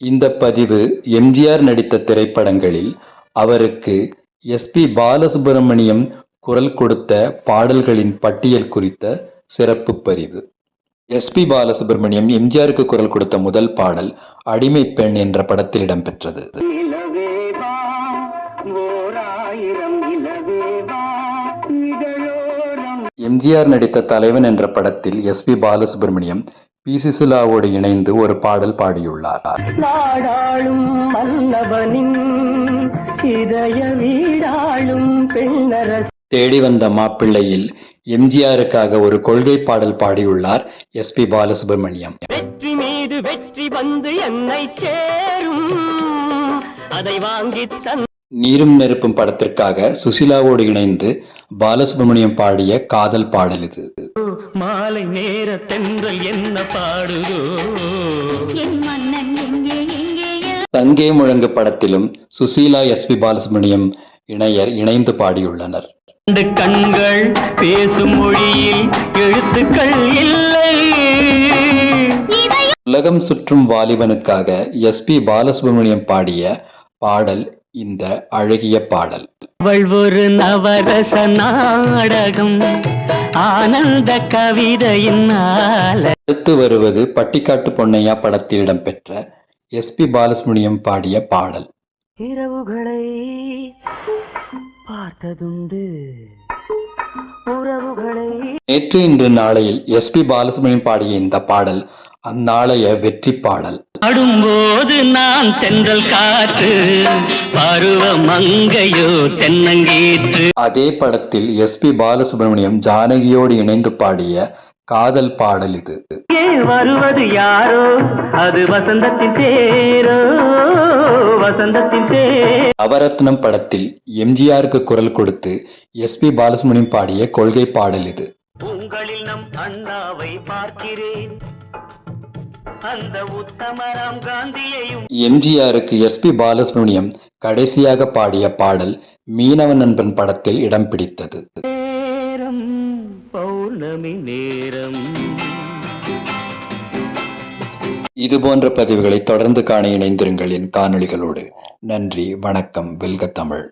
இந்த பதிவு எம்ஜிஆர் நடித்த திரைப்படங்களில் அவருக்கு எஸ் பி பாலசுப்ரமணியம் குரல் கொடுத்த பாடல்களின் பட்டியல் குறித்த சிறப்பு பதிவு எஸ் பி பாலசுப்ரமணியம் எம்ஜிஆருக்கு குரல் கொடுத்த முதல் பாடல் அடிமை பெண் என்ற படத்தில் இடம்பெற்றது. எம்ஜிஆர் நடித்த தலைவன் என்ற படத்தில் எஸ் பி பாலசுப்ரமணியம் பி சுசிலாவோடு இணைந்து ஒரு பாடல் பாடியுள்ளார். நாடாளும் மன்னவனின் இதய வீடாளும் பெண்ணரச. தேடி வந்த மாப்பிள்ளையில் எம்ஜிஆருக்காக ஒரு கொள்கை பாடல் பாடியுள்ளார் எஸ் பி பாலசுப்ரமணியம். வெற்றி மீது வெற்றி வந்து என்னை சேரும். அதை வாங்கி தன் நீரும் நெருப்பும் படத்திற்காக சுசிலாவோடு இணைந்து பாலசுப்ரமணியம் பாடிய காதல் பாடல் இது. மாலை நேர தென்றல் என்ன பாடுதோ? என் மன்னன் எங்கே எங்கே தங்கே முழங்கு படத்திலும் சுசீலா எஸ் பி பாலசுப்ரமணியம் இணையர் இணைந்து பாடியுள்ளனர். கண்கள் பேசும் மொழியில் எழுத்துக்கள் இல்லை. உலகம் சுற்றும் வாலிபனுக்காக எஸ் பி பாலசுப்ரமணியம் பாடிய பாடல் இந்த அழகிய பாடல். அவள் ஒரு நவரச நாடகம். ஆனந்த கவிதையின் ஆல அடுத்து வருவது பட்டிக்காட்டு பொன்னையா படத்தில் இடம்பெற்ற எஸ் பி பாலசுப்ரமணியம் பாடிய பாடல். இரவுகளை பார்த்ததுண்டு. உறவுகளை நேற்று இன்று நாளையில் எஸ் பி பாலசுப்ரமணியம் பாடிய இந்த பாடல் அந்நாளைய வெற்றி பாடல். ஆடும்போது நான் தென்றல் காற்று பருவ மங்கையோ தென்னங்கீற்று. அதே படத்தில் எஸ் பி பாலசுப்ரமணியம் ஜானகியோடு இணைந்து பாடிய காதல் பாடல் இது. வருவது யாரோ? அது வசந்தத்தின் தேரோ வசந்தத்தின் தேர் நவரத்னம் படத்தில் எம்ஜிஆருக்கு குரல் கொடுத்து எஸ் பி பாலசுப்ரமணியம் பாடிய கொள்கை பாடல் இது. உங்களில் நம் அண்ணாவை பார்க்கிறேன். அந்த உத்தமராம் காந்தியையும் எம்ஜிஆருக்கு எஸ் பி பாலசுப்ரமணியம் கடைசியாக பாடிய பாடல் மீனவ நண்பன் படத்தில் இடம் பிடித்தது. நேரம் பௌர்ணமி நேரம். இது போன்ற பதிவுகளை தொடர்ந்து காண இணைந்திருங்கள் என் காணொளிகளோடு. நன்றி வணக்கம் வெல்க தமிழ்.